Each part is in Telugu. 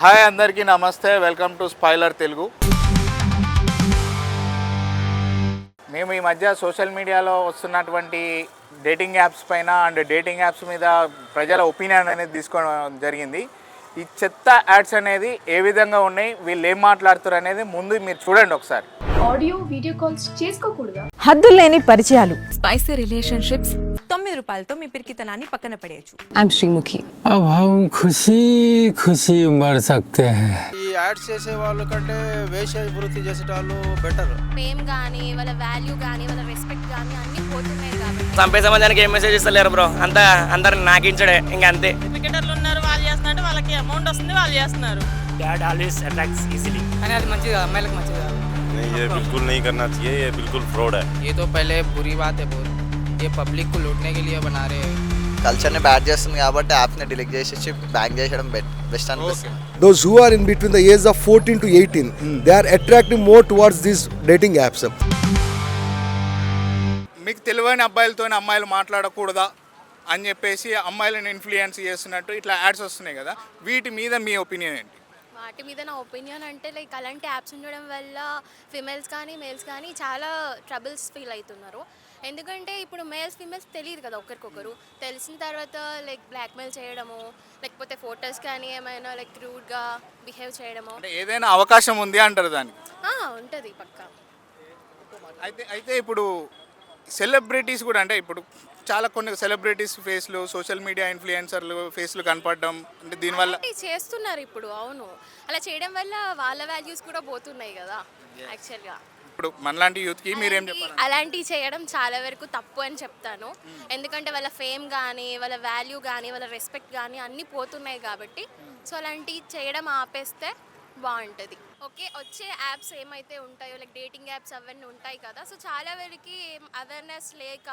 హాయ్ అందరికీ నమస్తే. Welcome to spoiler Telugu. మేము ఈ మధ్య సోషల్ మీడియాలో వస్తున్నటువంటి డేటింగ్ యాప్స్ పైన అండ్ డేటింగ్ యాప్స్ మీద ప్రజల ఒపీనియన్ అనేది తీసుకోవడం జరిగింది. ఈ చెత్త యాడ్స్ అనేది ఏ విధంగా ఉన్నాయి వీళ్ళు ఏం మాట్లాడుతారు అనేది ముందు మీరు చూడండి ఒకసారి. ఆడియో వీడియో కాల్స్ చేసుకోకూడదా? హద్దులేని పరిచయాలు. స్పైసీ రిలేషన్షిప్స్ తొమ్మిది రూపాయలతో మీ పిరికితనాన్ని పక్కన పడేయచ్చు ఐఎమ్ శ్రీముఖి अब हम खुशी खुशी मर सकते हैं ఈ యాడ్స్ చేసే వాళ్ళ కంటే వేష వృత్తి చేసే వాళ్ళు బెటర్ ఫేమ్ కానీ వాళ్ళ వాల్యూ కానీ వాళ్ళ రెస్పెక్ట్ కానీ అన్నీ పోతున్నాయి కాబట్టి చంపే సమాజానికి ఏం మెసేజ్ ఇస్తలేరు బ్రో అంతా అందరు నాకించడే ఇంకా అంతే క్రికెటర్లు ఉన్నారు వాళ్ళు చేస్తున్నట్టు వాళ్ళకి అమౌంట్ వస్తుంది వాళ్ళు చేస్తున్నారు కానీ అది మంచిది అమ్మాయిలకు మంచిది नहीं ये बिल्कुल नहीं करना चाहिए ये बिल्कुल फ्रॉड है ये तो पहले बुरी बात है बहुत ये पब्लिक को लूटने के लिए बना रहे हैं కల్చర్ని బ్యాడ్ చేస్తుంది కాబట్టి యాప్ని డిలీట్ చేసేసి బ్యాన్ చేయడం బెస్ట్ అనిపిస్తుంది those who are in between the age of 14 to 18 they are attracting more towards these dating apps మీకు తెలివైన అబ్బాయిలతో అమ్మాయిలు మాట్లాడకూడదా అని చెప్పేసి అమ్మాయిలను ఇన్ఫ్లుయెన్స్ చేస్తున్నట్టు ఇట్లా యాడ్స్ వస్తున్నాయి కదా వీటి మీద మీ ఒపీనియన్ ఏంటి వాటి మీద నా ఒపీనియన్ అంటే లైక్ అలాంటి యాప్స్ ఉండడం వల్ల ఫిమేల్స్ కానీ మేల్స్ కానీ చాలా ట్రబుల్స్ ఫీల్ అవుతున్నారు ఎందుకంటే ఇప్పుడు మేల్స్ ఫిమేల్స్ తెలియదు కదా ఒకరికొకరు. తెలిసిన తర్వాత లైక్ బ్లాక్మెయిల్ చేయడము లేకపోతే ఫొటోస్ కానీ ఏమైనా లైక్ రూడ్గా బిహేవ్ చేయడము. అంటే ఏదైనా అవకాశం ఉంది అంటారు దానికి? ఉంటుంది పక్కా. అయితే అయితే ఇప్పుడు సెలబ్రిటీస్ కూడా అంటే ఇప్పుడు చాలా కొన్ని సెలబ్రిటీస్ ఫేస్లు సోషల్ మీడియా ఇన్ఫ్లుయెన్సర్లు ఫేస్లు కనపడడం అంటే దీనివల్ల చేస్తున్నారు ఇప్పుడు అవును. అలా చేయడం వల్ల వాళ్ళ వాల్యూస్ కూడా పోతున్నాయి కదా యాక్చువల్గా ఇప్పుడు మనలాంటి యూత్కి మీరేం చెప్పాలి అలాంటివి చేయడం చాలా వరకు తప్పు అని చెప్తాను. ఎందుకంటే వాళ్ళ ఫేమ్ కానీ వాళ్ళ వాల్యూ కానీ వాళ్ళ రెస్పెక్ట్ కానీ అన్నీ పోతున్నాయి కాబట్టి. సో అలాంటివి చేయడం ఆపేస్తే బాగుంటుంది. ఓకే వచ్చే యాప్స్ ఏమైతే ఉంటాయో లైక్ డేటింగ్ యాప్స్ అవన్నీ ఉంటాయి కదా. సో చాలా వరకు అవేర్నెస్ లేక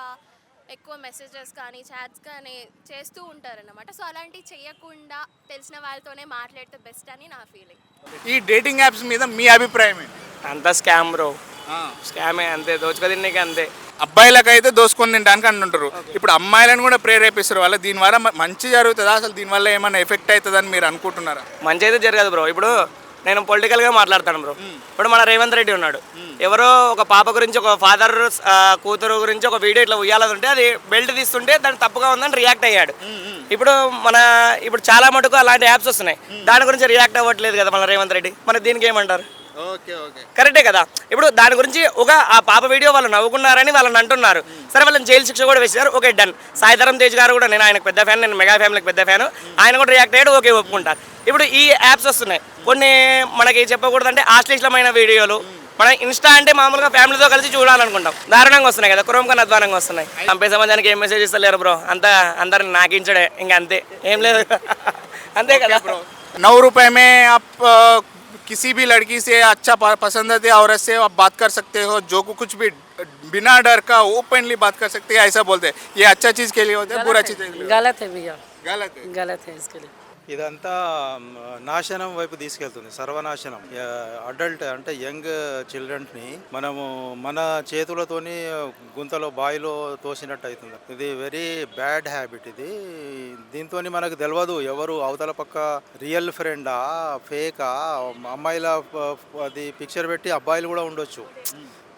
ఎక్కువ మెసేజెస్ కానీ చాట్స్ కానీ చేస్తూ ఉంటారన్నమాట. సో అలాంటివి చేయకుండా తెలిసిన వాళ్ళతోనే మాట్లాడితే బెస్ట్ అని నా ఫీలింగ్ ఈ డేటింగ్ యాప్స్ మీద మీ అభిప్రాయం ఏంటి? అంతా స్కామ్ బ్రో స్కామే అంతే దోచుక తిన్నకి అంతే. అబ్బాయిలకైతే దోసుకొని తినడానికి అంటుంటారు ఇప్పుడు అమ్మాయిలను కూడా ప్రేరేపిస్తారు వాళ్ళ. దీనివల్ల మ- మంచి జరుగుతుందా? అసలు దీనివల్ల ఏమైనా ఎఫెక్ట్ అవుతుందని మీరు అనుకుంటున్నారా? మంచి అయితే జరగదు బ్రో. ఇప్పుడు నేను పొలిటికల్గా మాట్లాడతాను బ్రో. ఇప్పుడు మన రేవంత్ రెడ్డి ఉన్నాడు. ఎవరో ఒక పాప గురించి ఒక ఫాదర్ కూతురు గురించి ఒక వీడియో ఇట్లా ఉయ్యాలంటే అది బెల్ట్ తీస్తుంటే దాని తప్పుగా ఉందని రియాక్ట్ అయ్యాడు. ఇప్పుడు మన ఇప్పుడు చాలా మటుకు అలాంటి యాప్స్ వస్తున్నాయి. దాని గురించి రియాక్ట్ అవ్వట్లేదు కదా మన రేవంత్ రెడ్డి. మరి దీనికి ఏమంటారు? కరెక్టే కదా. ఇప్పుడు దాని గురించి ఒక ఆ పాప వీడియో వాళ్ళు నవ్వుకున్నారని వాళ్ళని అంటున్నారు. సరే వాళ్ళని జైలు శిక్ష కూడా వేసారు ఓకే డన్. సాయిధరం తేజ్ గారు కూడా నేను ఆయనకు పెద్ద ఫ్యాన్ నేను మెగా ఫ్యామిలీకి పెద్ద ఫ్యాన్. ఆయన కూడా రియాక్ట్ అయ్యాడు ఓకే ఒప్పుకుంటారు ఇప్పుడు ఈ యాప్స్ వస్తున్నాయి. కొన్ని మనకి చెప్పకూడదంటే ఆశ్లేషమైన వీడియోలు. మనం ఇన్స్టా అంటే మామూలుగా ఫ్యామిలీతో కలిసి చూడాలనుకుంటాం. దారుణంగా వస్తున్నాయి కదా క్రోమ్ కన్నా అధ్వానంగా వస్తున్నాయి. చంపే సమాజానికి ఏం మెసేజ్ ఇస్తలేరు బ్రో అంతా అందరిని నాకించడే ఇంకా అంతే. ఏం లేదు. అంతే కదా. నవ్వు రూపాయమే అప్ किसी भी लड़की से अच्छा पसंद है औरत से आप बात कर सकते हो जो को कुछ भी बिना डर का ओपनली बात कर सकते हैं ऐसा बोलते हैं। ये अच्छा चीज़ के लिए होता है बुरा चीज़ के लिए गलत है भैया। गलत है। गलत है इसके लिए। ఇదంతా నాశనం వైపు తీసుకెళ్తుంది. సర్వనాశనం. అడల్ట్ అంటే యంగ్ చిల్డ్రన్స్ని మనము మన చేతులతోని గుంతలో బావిలో తోసినట్టు అవుతుంది ఇది వెరీ బ్యాడ్ హ్యాబిట్ ఇది. దీంతో మనకు తెలియదు ఎవరు అవతల పక్క రియల్ ఫ్రెండా ఫేకా అమ్మాయిల అది పిక్చర్ పెట్టి అబ్బాయిలు కూడా ఉండొచ్చు.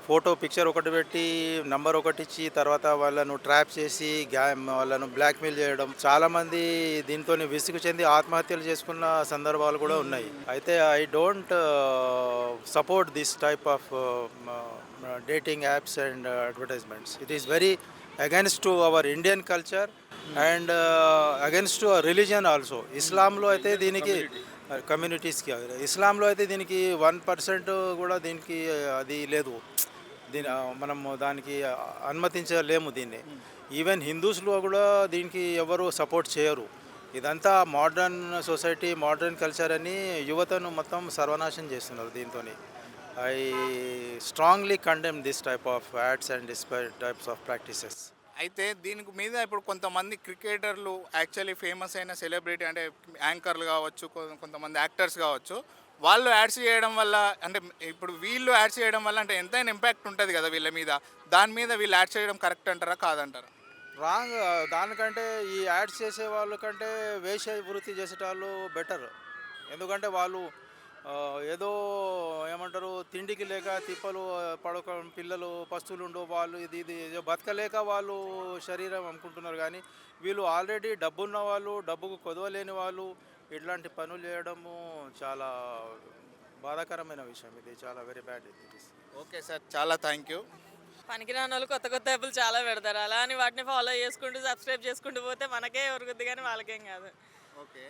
ఫోటో పిక్చర్ ఒకటి పెట్టి నంబర్ ఒకటి ఇచ్చి తర్వాత వాళ్ళను ట్రాప్ చేసి వాళ్ళను బ్లాక్మెయిల్ చేయడం. చాలా మంది దీంతో విసుగు చెంది ఆత్మహత్యలు చేసుకున్న సందర్భాలు కూడా ఉన్నాయి. అయితే I don't support this type of dating apps and advertisements. It is very against to our Indian culture and against to religion also. ఇస్లాంలో అయితే దీనికి కమ్యూనిటీస్కి ఇస్లాంలో అయితే దీనికి వన్ పర్సెంట్ కూడా దీనికి అది లేదు. దీని మనము దానికి అనుమతించలేము దీన్ని. ఈవెన్ హిందూస్లో కూడా దీనికి ఎవరు సపోర్ట్ చేయరు. ఇదంతా మోడర్న్ సొసైటీ మోడర్న్ కల్చర్ అని యువతను మొత్తం సర్వనాశం చేస్తున్నారు దీంతో I strongly condemn this type of ads and this types of practices అయితే దీనికి మీద ఇప్పుడు కొంతమంది క్రికెటర్లు యాక్చువల్లీ ఫేమస్ అయిన సెలబ్రిటీ అంటే యాంకర్లు కావచ్చు కొంతమంది యాక్టర్స్ కావచ్చు వాళ్ళు యాడ్స్ చేయడం వల్ల అంటే ఇప్పుడు వీళ్ళు యాడ్స్ చేయడం వల్ల అంటే ఎంతైనా ఇంపాక్ట్ ఉంటుంది కదా వీళ్ళ మీద. దాని మీద వీళ్ళు యాడ్ చేయడం కరెక్ట్ అంటారా కాదంటారా? రాంగ్ దానికంటే ఈ యాడ్స్ చేసే వాళ్ళకంటే వేష వృత్తి చేసేటాళ్ళు బెటర్ ఎందుకంటే వాళ్ళు ఏదో ఏమంటారు తిండికి లేక తిప్పలు పడక పిల్లలు పస్తులు ఉండు వాళ్ళు ఇది ఇది బతకలేక వాళ్ళు శరీరం అమ్ముకుంటున్నారు. కానీ వీళ్ళు ఆల్రెడీ డబ్బున్న వాళ్ళు డబ్బుకు కొదవలేని వాళ్ళు ఇట్లాంటి పనులు చేయడము చాలా బాధాకరమైన విషయం. ఇది చాలా వెరీ బ్యాడ్ ఇది ఓకే సార్ చాలా థ్యాంక్ యూ పనికిరాని వాళ్ళు కొత్త కొత్త యాప్లు చాలా పెడతారు. అలా అని వాటిని ఫాలో చేసుకుంటూ సబ్స్క్రైబ్ చేసుకుంటూ పోతే మనకే ఎవరుగుద్ది కానీ వాళ్ళకేం కాదు. ఓకే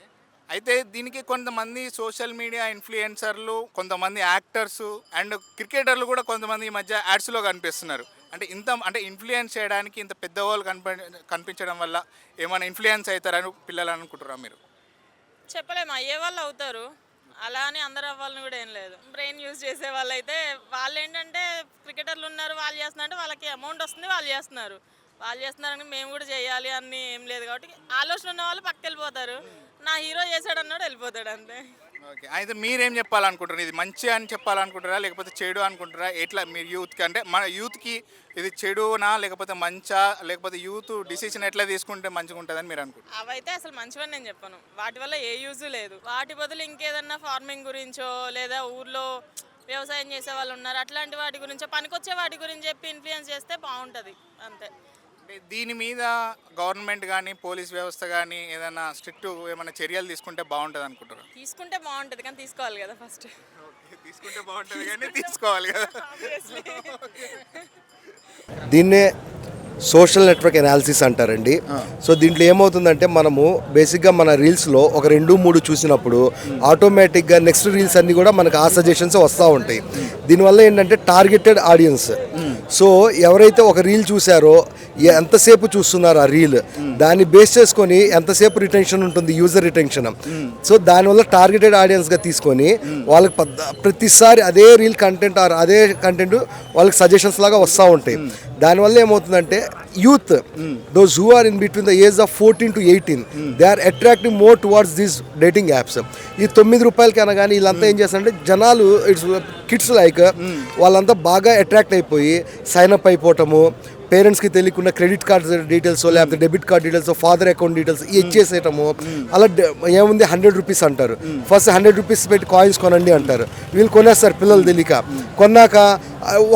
అయితే దీనికి కొంతమంది సోషల్ మీడియా ఇన్ఫ్లుయెన్సర్లు కొంతమంది యాక్టర్స్ అండ్ క్రికెటర్లు కూడా కొంతమంది ఈ మధ్య యాడ్స్లో కనిపిస్తున్నారు. అంటే ఇంత అంటే ఇన్ఫ్లుయెన్స్ చేయడానికి ఇంత పెద్దవాళ్ళు కనిపి కనిపించడం వల్ల ఏమైనా ఇన్ఫ్లుయెన్స్ అవుతారని పిల్లలు అనుకుంటారా మీరు? చెప్పలేము అయ్యే వాళ్ళు అవుతారు. అలా అని అందరు అవ్వాలని కూడా ఏం లేదు. బ్రెయిన్ యూజ్ చేసే వాళ్ళు అయితే వాళ్ళు ఏంటంటే క్రికెటర్లు ఉన్నారు వాళ్ళు చేస్తున్నారంటే వాళ్ళకి అమౌంట్ వస్తుంది వాళ్ళు చేస్తున్నారు. వాళ్ళు చేస్తున్నారని మేము కూడా చేయాలి అని ఏం లేదు కాబట్టి ఆలోచన ఉన్న వాళ్ళు పక్కకి వెళ్ళిపోతారు నా హీరో చేశాడన్నాడు వెళ్ళిపోతాడు అంతే. ఓకే. అయితే మీరేం చెప్పాలనుకుంటారు ఇది మంచి అని చెప్పాలనుకుంటారా లేకపోతే చెడు అనుకుంటారా ఎట్లా మీరు యూత్కి అంటే మన యూత్కి ఇది చెడునా? లేకపోతే మంచా? లేకపోతే యూత్ డిసిషన్ ఎట్లా తీసుకుంటే మంచిగా ఉంటుందని మీరు అనుకుంటారు అవైతే అసలు మంచివని నేను చెప్పను. వాటి వల్ల ఏ యూజ్ లేదు. వాటి బదులు ఇంకేదన్నా ఫార్మింగ్ గురించో లేదా ఊర్లో వ్యవసాయం చేసే వాళ్ళు ఉన్నారు? అట్లాంటి వాటి గురించో పనికొచ్చే వాటి గురించి చెప్పి ఇన్ఫ్లుయెన్స్ చేస్తే బాగుంటుంది. అంతే. అంటే దీని మీద గవర్నమెంట్ కానీ పోలీస్ వ్యవస్థ కానీ ఏదైనా స్ట్రిక్ట్ ఏమైనా చర్యలు తీసుకుంటే బాగుంటుంది అనుకుంటారు తీసుకుంటే బాగుంటుంది కానీ తీసుకోవాలి కదా ఫస్ట్. తీసుకుంటే బాగుంటుంది కానీ తీసుకోవాలి కదా. దీన్నే సోషల్ నెట్వర్క్ అనాలిసిస్ అంటారండి. సో దీంట్లో ఏమవుతుందంటే మనము బేసిక్గా మన రీల్స్లో ఒక రెండు మూడు చూసినప్పుడు ఆటోమేటిక్గా నెక్స్ట్ రీల్స్ అన్నీ కూడా మనకు ఆ సజెషన్స్ వస్తూ ఉంటాయి. దీనివల్ల ఏంటంటే టార్గెటెడ్ ఆడియన్స్. సో ఎవరైతే ఒక రీల్ చూసారో ఎంతసేపు చూస్తున్నారు ఆ రీల్? దాన్ని బేస్ చేసుకొని ఎంతసేపు రిటెన్షన్ ఉంటుంది యూజర్ రిటెన్షన్? సో దానివల్ల టార్గెటెడ్ ఆడియన్స్గా తీసుకొని వాళ్ళకి ప్రతిసారి అదే రీల్ కంటెంట్ ఆర్ అదే కంటెంట్ వాళ్ళకి సజెషన్స్ లాగా వస్తూ ఉంటాయి. దానివల్ల ఏమవుతుందంటే youth those who are in between the age of fourteen to eighteen they are attractive more towards these dating apps ఈ తొమ్మిది రూపాయలకి అనగానే వీళ్ళంతా ఏం చేస్తారంటే జనాలు ఇట్స్ కిడ్స్ లైక్ వాళ్ళంతా బాగా అట్రాక్ట్ అయిపోయి సైన్ అప్ అయిపోవటము పేరెంట్స్కి తెలియకుండా క్రెడిట్ కార్డ్ డీటెయిల్స్ లేకపోతే debit card details father account details ఇచ్చేసేయటము. అలా ఏముంది? హండ్రెడ్ రూపీస్ అంటారు. ఫస్ట్ హండ్రెడ్ రూపీస్ పెట్టి కాయిన్స్ కొనండి అంటారు. వీళ్ళు కొనేస్తారు పిల్లలు తెలియక. కొన్నాక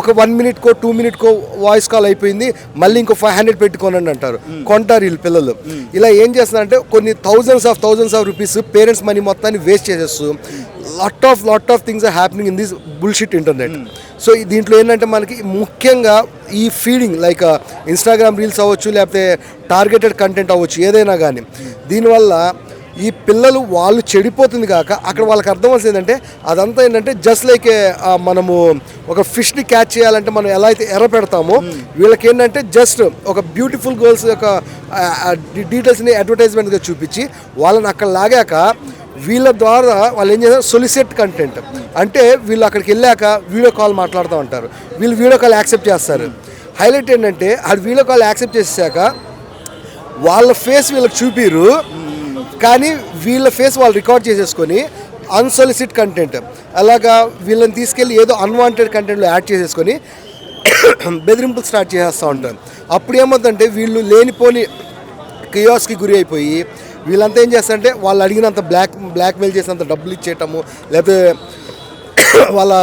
ఒక వన్ మినిట్కో టూ మినిట్కో వాయిస్ కాల్ అయిపోయింది. మళ్ళీ ఇంకో ఫైవ్ హండ్రెడ్ పెట్టి కొనండి అంటారు. కొంటారు వీళ్ళు పిల్లలు. ఇలా ఏం చేస్తున్నారంటే కొన్ని thousands of thousands of rupees parents money మొత్తాన్ని వేస్ట్ చేసేస్తూ lot of lot of things are happening in this bullshit internet. So దీంట్లో ఏంటంటే మనకి ముఖ్యంగా ఈ ఫీడింగ్ లైక్ ఇన్స్టాగ్రామ్ రీల్స్ అవ్వచ్చు లేకపోతే టార్గెటెడ్ కంటెంట్ అవ్వచ్చు ఏదైనా కానీ దీనివల్ల ఈ పిల్లలు వాళ్ళు చెడిపోతుంది కాక అక్కడ వాళ్ళకి అర్థమవుతుంది ఏంటంటే అదంతా ఏంటంటే జస్ట్ లైక్ uh, మనము ఒక ఫిష్ని క్యాచ్ చేయాలంటే మనం ఎలా అయితే ఎర్ర పెడతామో వీళ్ళకి ఏంటంటే జస్ట్ ఒక బ్యూటిఫుల్ గర్ల్స్ యొక్క uh, uh, డీటెయిల్స్ని అడ్వర్టైజ్మెంట్గా చూపించి వాళ్ళని అక్కడ లాగాక వీళ్ళ ద్వారా వాళ్ళు ఏం చేస్తారు? సొలిసిట్ కంటెంట్ అంటే వీళ్ళు అక్కడికి వెళ్ళాక వీడియో కాల్ మాట్లాడుతూ ఉంటారు. వీళ్ళు వీడియో కాల్ యాక్సెప్ట్ చేస్తారు. హైలైట్ ఏంటంటే అది వీడియో కాల్ యాక్సెప్ట్ చేసాక వాళ్ళ ఫేస్ వీళ్ళకి చూపిరు. కానీ వీళ్ళ ఫేస్ వాళ్ళు రికార్డ్ చేసేసుకొని అన్సొలిసిట్ కంటెంట్ అలాగా వీళ్ళని తీసుకెళ్ళి ఏదో అన్వాంటెడ్ కంటెంట్లో యాడ్ చేసేసుకొని బెదిరింపులు స్టార్ట్ చేసేస్తూ ఉంటారు. అప్పుడు ఏమవుతుందంటే వీళ్ళు లేనిపోని కియోస్కి గురి అయిపోయి వీళ్ళంతా ఏం చేస్తారంటే వాళ్ళు అడిగినంత బ్లాక్ బ్లాక్మెయిల్ చేసినంత డబ్బులు ఇచ్చేయటము లేకపోతే వాళ్ళ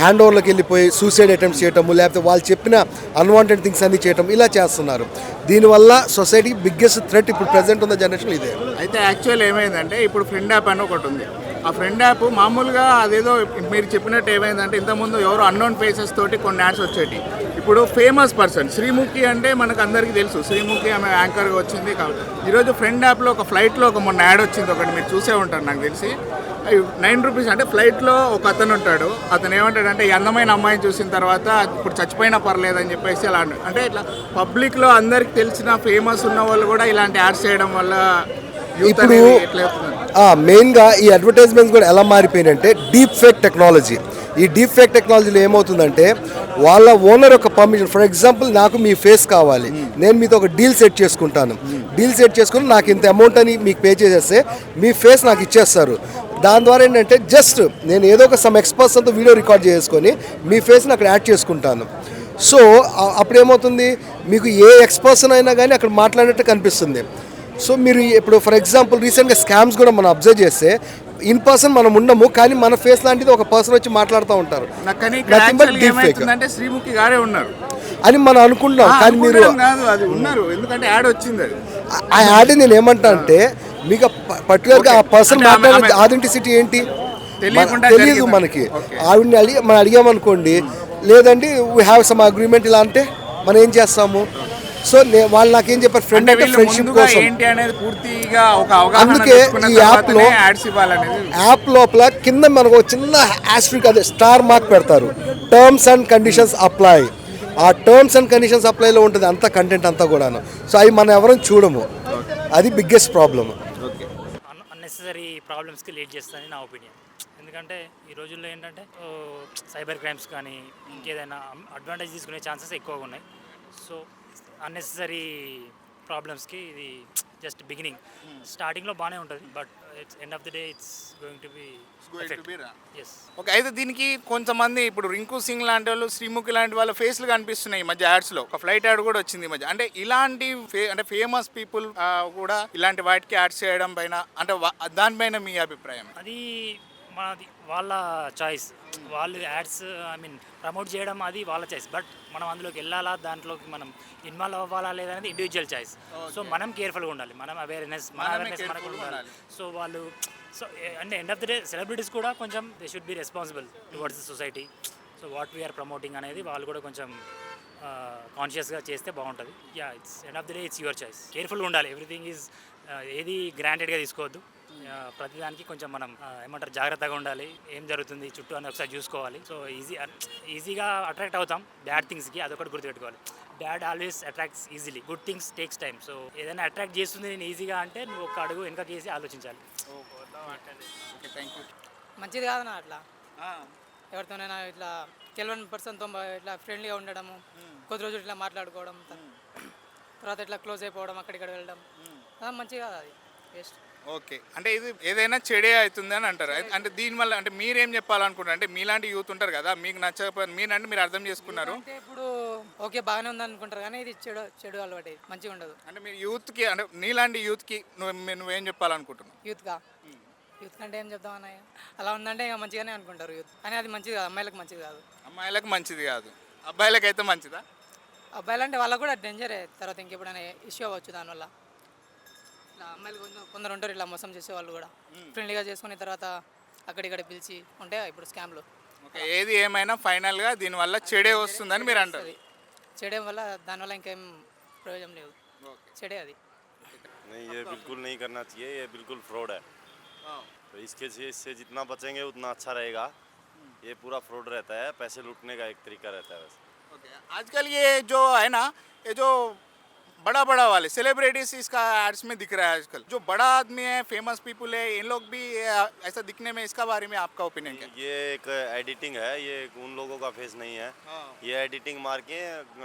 హ్యాండ్ ఓవర్లోకి వెళ్ళిపోయి సూసైడ్ అటెంప్ట్స్ చేయటము లేకపోతే వాళ్ళు చెప్పిన అన్వాంటెడ్ థింగ్స్ అన్ని చేయటం ఇలా చేస్తున్నారు. దీనివల్ల సొసైటీకి బిగ్గెస్ట్ థ్రెట్ ఇప్పుడు ప్రజెంట్ ఉన్న జనరేషన్ ఇదే. అయితే యాక్చువల్ ఏమైందంటే ఇప్పుడు ఫ్రెండ్ యాప్ అని ఒకటి ఉంది. ఆ ఫ్రెండ్ యాప్ మామూలుగా అదేదో మీరు చెప్పినట్టు ఏమైందంటే ఇంతకుముందు ఎవరు అన్నోన్ ఫేసెస్ తోటి కొన్ని యాడ్స్ వచ్చేటి ఇప్పుడు ఫేమస్ పర్సన్ శ్రీముఖి అంటే మనకు అందరికీ తెలుసు. శ్రీముఖి ఆమె యాంకర్గా వచ్చింది కాబట్టి. ఈరోజు ఫ్రెండ్ యాప్లో ఒక ఫ్లైట్లో ఒక మొన్న యాడ్ వచ్చింది ఒకటి మీరు చూసే ఉంటారు నాకు తెలిసి. నైన్ రూపీస్ అంటే ఫ్లైట్లో ఒక అతను ఉంటాడు. అతను ఏమంటాడంటే ఈ అందమైన అమ్మాయిని చూసిన తర్వాత ఇప్పుడు చచ్చిపోయినా పర్లేదని చెప్పేసి అలా. అంటే ఇట్లా పబ్లిక్లో అందరికి తెలిసిన ఫేమస్ ఉన్న వాళ్ళు కూడా ఇలాంటి యాడ్స్ చేయడం వల్ల యూత్ ఇప్పుడు మెయిన్గా ఈ అడ్వర్టైజ్మెంట్స్ కూడా ఎలా మారిపోయినాయంటే డీప్ ఫేక్ టెక్నాలజీ ఈ డీప్ ఫేక్ టెక్నాలజీలో ఏమవుతుందంటే వాళ్ళ ఓనర్ ఒక పర్మిషన్ ఫర్ ఎగ్జాంపుల్ నాకు మీ ఫేస్ కావాలి. నేను మీతో ఒక డీల్ సెట్ చేసుకుంటాను. డీల్ సెట్ చేసుకుని నాకు ఇంత అమౌంట్ అని మీకు పే చేసేస్తే మీ ఫేస్ నాకు ఇచ్చేస్తారు. దాని ద్వారా ఏంటంటే జస్ట్ నేను ఏదో ఒక సమ్ ఎక్స్పర్ట్స్తో వీడియో రికార్డ్ చేసుకొని మీ ఫేస్ని అక్కడ యాడ్ చేసుకుంటాను. సో అప్పుడు ఏమవుతుంది? మీకు ఏ ఎక్స్పర్సన్ అయినా కానీ అక్కడ మాట్లాడినట్టు కనిపిస్తుంది. సో మీరు ఇప్పుడు ఫర్ ఎగ్జాంపుల్ రీసెంట్గా స్కామ్స్ కూడా మనం అబ్జర్వ్ చేస్తే ఇన్ పర్సన్ మనం ఉండము కానీ మన ఫేస్ లాంటిది ఒక పర్సన్ వచ్చి మాట్లాడుతూ ఉంటారు. శ్రీముఖి గారే ఉన్నారు. అని మనం అనుకుంటున్నాం కానీ మీరు అది ఉన్నారు. ఎందుకంటే యాడ్ వచ్చింది అది. ఆ యాడ్ నేను ఏమంటా అంటే మీకు పర్టికులర్గా ఆ పర్సన్ మాట్లాడే ఆథెంటిసిటీ ఏంటి? తెలియదు. మనకి. ఆవిడని అడిగి మనం అడిగామనుకోండి లేదండి వీ హ్యావ్ సమ్ అగ్రిమెంట్ ఇలా అంటే మనం ఏం చేస్తాము? సో వాళ్ళు నాకేం చెప్పారు? ఫ్రెండ్ అంటే ఫ్రెండ్షిప్ కోసం. ఏంటి అనేది పూర్తిగా ఒక అవగాహన అందుకే ఈ యాప్ తర్వాతనే లో- యాడ్స్ ఇవ్వాలనేది యాప్ లోపల కింద మనకు ఒక చిన్న ఆస్ట్రిక్ అదే స్టార్ మార్క్ పెడతారు. టర్మ్స్ అండ్ కండిషన్స్ అప్లై ఆ టర్మ్స్ అండ్ కండిషన్స్ అప్లైలో ఉంటుంది అంత కంటెంట్ అంతా కూడాను. సో అవి మనం ఎవరం చూడము. అది బిగ్గెస్ట్ ప్రాబ్లమ్ అన్నెసరీ ప్రాబ్లమ్స్కి లీడ్ చేస్తుందని నా ఒపీనియన్ ఎందుకంటే ఈ రోజుల్లో ఏంటంటే సైబర్ క్రైమ్స్ కానీ ఇంకేదైనా అడ్వాంటేజ్ తీసుకునే ఛాన్సెస్ ఎక్కువగా ఉన్నాయి. సో అన్నెసరీ ప్రాబ్లమ్స్కి ఇది జస్ట్ బిగినింగ్ స్టార్టింగ్లో బాగానే ఉంటుంది but it's end of the day it's going to be as okay అయితే దీనికి కొంతమంది ఇప్పుడు రింకు సింగ్ లాంటి వాళ్ళు శ్రీముఖి లాంటి వాళ్ళ ఫేస్లు కనిపిస్తున్నాయి ఈ మధ్య యాడ్స్లో ఒక ఫ్లైట్ యాడ్ కూడా వచ్చింది ఈ మధ్య. అంటే ఇలాంటి అంటే ఫేమస్ పీపుల్ కూడా ఇలాంటి వాటికి యాడ్స్ చేయడం పైన అంటే దానిపైన మీ అభిప్రాయం అది మనది వాళ్ళ చాయిస్ వాళ్ళు యాడ్స్ ఐ మీన్ ప్రమోట్ చేయడం అది వాళ్ళ చాయిస్ బట్ మనం అందులోకి వెళ్ళాలా? దాంట్లోకి మనం ఇన్వాల్వ్ అవ్వాలా లేదనేది ఇండివిజువల్ చాయిస్ సో మనం కేర్ఫుల్గా ఉండాలి. మనం అవేర్నెస్ మన అవేర్నెస్ మనకు ఉండాలి. సో వాళ్ళు సో అంటే end of the day celebrities కూడా కొంచెం they should be responsible towards the society so what we are promoting అనేది వాళ్ళు కూడా కొంచెం కాన్షియస్గా చేస్తే బాగుంటుంది. Yeah it's end of the day it's your choice కేర్ఫుల్గా ఉండాలి. ఎవ్రీథింగ్ ఈజ్ ఏది గ్రాంటెడ్గా తీసుకోవద్దు. ప్రతిదానికి కొంచెం మనం ఏమంటారు జాగ్రత్తగా ఉండాలి. ఏం జరుగుతుంది చుట్టూ అని ఒకసారి చూసుకోవాలి. సో ఈజీ ఈజీగా అట్రాక్ట్ అవుతాం బ్యాడ్ థింగ్స్కి అదొకటి గుర్తుపెట్టుకోవాలి. Bad always attracts easily. Good things takes time so ఏదైనా అట్రాక్ట్ చేస్తుంది నేను ఈజీగా అంటే నువ్వు ఒక అడుగు వెనక చేసి ఆలోచించాలి. Okay thank you. మంచిది కాదన్న అట్లా. ఎవరితోనైనా ఇట్లా తెలియని పర్సన్తో ఇట్లా ఫ్రెండ్లీగా ఉండడము కొద్ది రోజులు ఇట్లా మాట్లాడుకోవడం తర్వాత ఇట్లా క్లోజ్ అయిపోవడం అక్కడిక్కడ వెళ్ళడం. మంచిది కాదు అది. Waste okay. అంటే ఇది ఏదైనా చెడే అవుతుంది అని అంటారు. అంటే దీనివల్ల అంటే మీరేం చెప్పాలనుకుంటారు? అంటే మీలాంటి యూత్ ఉంటారు కదా మీకు నచ్చకపోయిన మీరంటే మీరు అర్థం చేసుకున్నారు? అంటే ఇప్పుడు ఓకే బాగానే ఉంది అనుకుంటారు కానీ ఇది చెడు చెడు అలవాటు. మంచిగా ఉండదు. అంటే మీరు యూత్కి అంటే నీలాంటి యూత్కి నువ్వు నువ్వేం చెప్పాలనుకుంటున్నావు? యూత్గా యూత్ కంటే ఏం చెప్దాం అన్నయ్య? అలా ఉందంటే ఇంకా మంచిగానే అనుకుంటారు యూత్. కానీ అది మంచిది కాదు అమ్మాయిలకు మంచిది కాదు. అమ్మాయిలకు మంచిది కాదు. అబ్బాయిలకు అయితే మంచిదా? అబ్బాయిలు అంటే వాళ్ళకు కూడా డేంజరే తర్వాత ఇంకెప్పుడైనా ఇష్యూ అవ్వచ్చు దానివల్ల. ఇట్లా అమ్మాయిలు కొంచెం కొందరు ఉంటారు ఇట్లా మోసం చేసే వాళ్ళు కూడా ఫ్రెండ్లీగా చేసుకుని తర్వాత అక్కడిక్కడ పిలిచి ఉంటే ఇప్పుడు స్కామ్లు ఓకే ఏది ఏమైనా ఫైనల్గా దీనివల్ల చెడే వస్తుందని మీరు అంటారు చెడే వల్ల దానివల్ల ఇంకేం ప్రయోజనం లేదు చెడే అది नहीं ये बिल्कुल नहीं करना चाहिए ये बिल्कुल फ्रॉड है तो इसके से इससे जितना बचेंगे उतना अच्छा रहेगा ये पूरा फ्रॉड रहता है पैसे लूटने का एक तरीका रहता है वैसे ओके आजकल ये जो है ना ये जो बड़ा बड़ा वाले सेलिब्रिटीज इसका एड्स में दिख रहा है आजकल। जो बड़ा आदमी है फ़ेमस पीपल है इन लोग भी ऐसा दिखने में इसका बारे में आपका ओपिनियन क्या? ये एक एडिटिंग है ये उन लोगों का फेस नहीं है। ये एडिटिंग मार के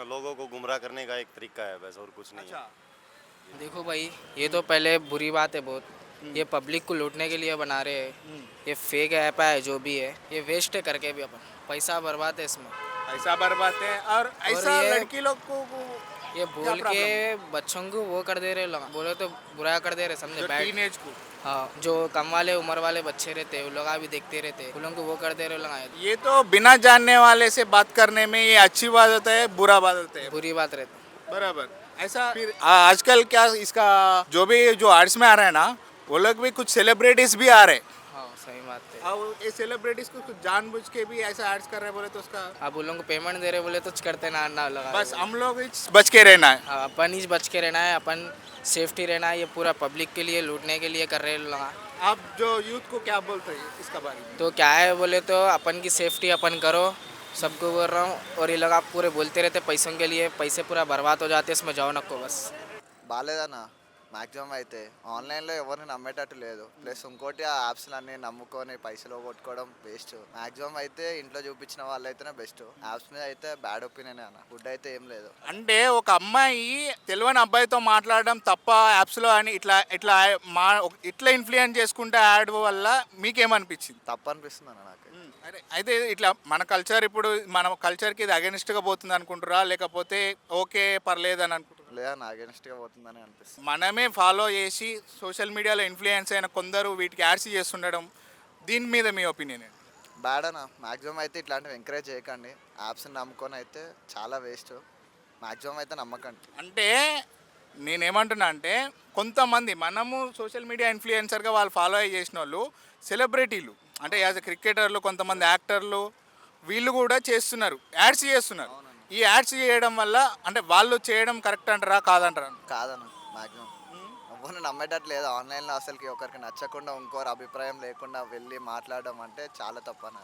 लोगों को गुमराह करने का एक तरीका है बस और कुछ नहीं है। देखो भाई ये तो पहले बुरी बात है बहुत। ये पब्लिक को लूटने के लिए बना रहे हैं। ये फेक ऐप है जो भी है ये वेस्ट है करके भी अपन। पैसा बर्बाद है इसमें। पैसा बर्बाद है और ऐसा लड़की लोग को ये बोल के बच्चों को वो कर दे रहे लोग बोले तो बुरा कर दे रहे समझे? बैड टीनेज को। हाँ जो कम वाले उम्र वाले बच्चे रहते हैं वो लोग भी देखते रहते हैं। उन लोगों को वो कर दे रहे लोग ये तो बिना जानने वाले से बात करने में ये अच्छी बात होता है बुरा बात होता है। बुरी बात रहती है। बराबर। ऐसा फिर आजकल क्या इसका जो भी जो आर्ट्स में आ रहा है ना वो लोग भी कुछ सेलिब्रिटीज भी आ रहे हैं। मारते हैं। और ये सेलिब्रिटीज को जानबूझ के भी ऐसा एड्स कर रहे बोले तो उसका अब उन लोगों को पेमेंट दे रहे बोले तो करते ना ना लगा बस हम लोग बच के रहना है। हाँ, अपन ही बच के रहना है अपन सेफ्टी रहना है ये पूरा पब्लिक के लिए लूटने के लिए कर रहे लगा। आप जो यूथ को क्या बोलते हैं इसका बारे में? तो क्या है बोले तो अपन की सेफ्टी अपन करो सबको बोल रहा हूँ और ये लोग आप पूरे बोलते रहते पैसों के लिए पैसे पूरा बर्बाद हो जाते इसमें जाओ नको बस। बाले जाना మ్యాక్సిమం అయితే ఆన్లైన్లో ఎవరిని నమ్మేటట్టు లేదు. ప్లస్ ఇంకోటి ఆ యాప్స్లన్నీ నమ్ముకొని పైసలు కొట్టుకోవడం వేస్ట్. మ్యాక్సిమం అయితే ఇంట్లో చూపించిన వాళ్ళు అయితేనే బెస్ట్. యాప్స్ మీద అయితే బ్యాడ్ ఒపీనియన్ అన్న. గుడ్ అయితే ఏం లేదు. అంటే ఒక అమ్మాయి తెలియని అబ్బాయితో మాట్లాడడం తప్ప యాప్స్లో అని ఇట్లా ఇట్లా మా ఇట్లా ఇన్ఫ్లుయెన్స్ చేసుకుంటే యాడ్ వల్ల మీకేమనిపించింది తప్పు అనిపిస్తుంది అన్న నాకు అయితే ఇట్లా మన కల్చర్ ఇప్పుడు మన కల్చర్కి ఇది అగెనిస్ట్గా పోతుంది అనుకుంటారా లేకపోతే ఓకే పర్లేదు అని అనుకుంటారా లేదా నా అగెన్స్ట్గా పోతుందని అనిపిస్తుంది. మనమే ఫాలో చేసి సోషల్ మీడియాలో ఇన్ఫ్లుయెన్స్ అయిన కొందరు వీటికి యాడ్స్ చేస్తుండడం దీని మీద మీ ఒపీనియన్ బ్యాడ్ అన్న. మ్యాక్సిమం అయితే ఇట్లాంటివి ఎంకరేజ్ చేయకండి. యాప్స్ని నమ్ముకొని అయితే చాలా వేస్ట్ మ్యాక్సిమం అయితే నమ్మకండి. అంటే నేనేమంటున్నా అంటే కొంతమంది మనము సోషల్ మీడియా ఇన్ఫ్లుయెన్సర్గా వాళ్ళు ఫాలో అయ్యి చేసిన వాళ్ళు సెలబ్రిటీలు అంటే యాజ్ అ క్రికెటర్లు కొంతమంది యాక్టర్లు వీళ్ళు కూడా చేస్తున్నారు. యాడ్స్ చేస్తున్నారు. ఈ యాడ్స్ చేయడం వల్ల అంటే వాళ్ళు చేయడం కరెక్ట్ అంటారా కాదంటారా? కాదన్న మ్యాక్సిమం ఎవరిని నమ్మేటట్టు లేదు ఆన్లైన్లో అసలుకి ఒకరికి నచ్చకుండా ఇంకోరు అభిప్రాయం లేకుండా వెళ్ళి మాట్లాడడం అంటే చాలా తప్పన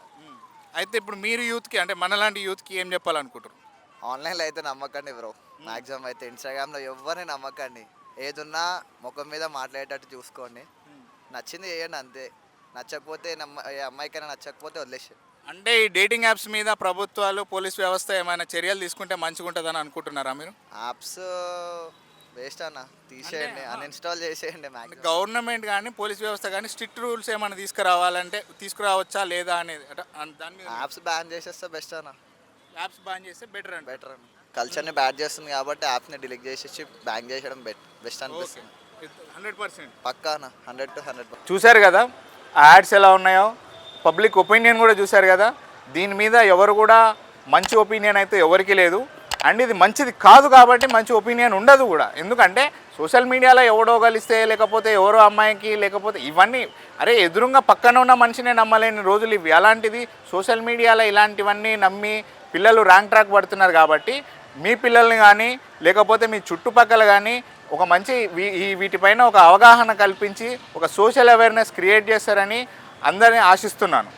అయితే ఇప్పుడు మీరు యూత్కి అంటే మనలాంటి యూత్కి ఏం చెప్పాలనుకుంటారు ఆన్లైన్లో అయితే నమ్మకండి బ్రో. మ్యాక్సిమం అయితే ఇన్స్టాగ్రామ్లో ఎవరిని నమ్మకండి. ఏదున్నా ముఖం మీద మాట్లాడేటట్టు చూసుకోండి. నచ్చింది చేయండి అంతే. నచ్చకపోతే నమ్మ ఏ అమ్మాయికైనా నచ్చకపోతే వదిలేసి అంటే ఈ డేటింగ్ యాప్స్ మీద ప్రభుత్వాలు పోలీస్ వ్యవస్థ ఏమైనా చర్యలు తీసుకుంటే మంచిగా ఉంటుందని అనుకుంటున్నారా మీరు? యాప్స్ వేస్ట్ అన్న తీసేయండి అన్ఇన్స్టాల్ చేసేయండి గవర్నమెంట్ కానీ పోలీస్ వ్యవస్థ కానీ స్ట్రిక్ట్ రూల్స్ ఏమైనా తీసుకురావాలంటే తీసుకురావచ్చా లేదా అనేది దాని మీద యాప్స్ బ్యాన్ చేసేస్తే బెస్ట్ అన్న. యాప్స్ బ్యాన్ చేస్తే బెటర్ అంటే బెటర్ అన్న. కల్చర్ని బ్యాడ్ చేస్తుంది కాబట్టి యాప్ని డిలీట్ చేసేసి బ్యాన్ చేయడం బెట్ బెస్ట్ అనిపిస్తుంది. హండ్రెడ్ పర్సెంట్ పక్కా అన్న హండ్రెడ్ టు హండ్రెడ్ చూశారు కదా యాడ్స్ ఎలా ఉన్నాయో? పబ్లిక్ ఒపీనియన్ కూడా చూశారు కదా? దీని మీద ఎవరు కూడా మంచి ఒపీనియన్ అయితే ఎవరికి లేదు. అండ్ ఇది మంచిది కాదు కాబట్టి మంచి ఒపీనియన్ ఉండదు కూడా. ఎందుకంటే సోషల్ మీడియాలో ఎవడో కలిస్తే లేకపోతే ఎవరో అమ్మాయికి లేకపోతే ఇవన్నీ అరే ఎదురుగా పక్కన ఉన్న మనిషినే నమ్మలేని రోజులు ఇవి. అలాంటిది సోషల్ మీడియాలో ఇలాంటివన్నీ నమ్మి పిల్లలు ర్యాంక్ ట్రాక్ పడుతున్నారు కాబట్టి మీ పిల్లల్ని కానీ లేకపోతే మీ చుట్టుపక్కల కానీ ఒక మంచి వీ- ఈ వీటిపైన ఒక అవగాహన కల్పించి ఒక సోషల్ అవేర్నెస్ క్రియేట్ చేస్తారని అందరినీ ఆశిస్తున్నాను.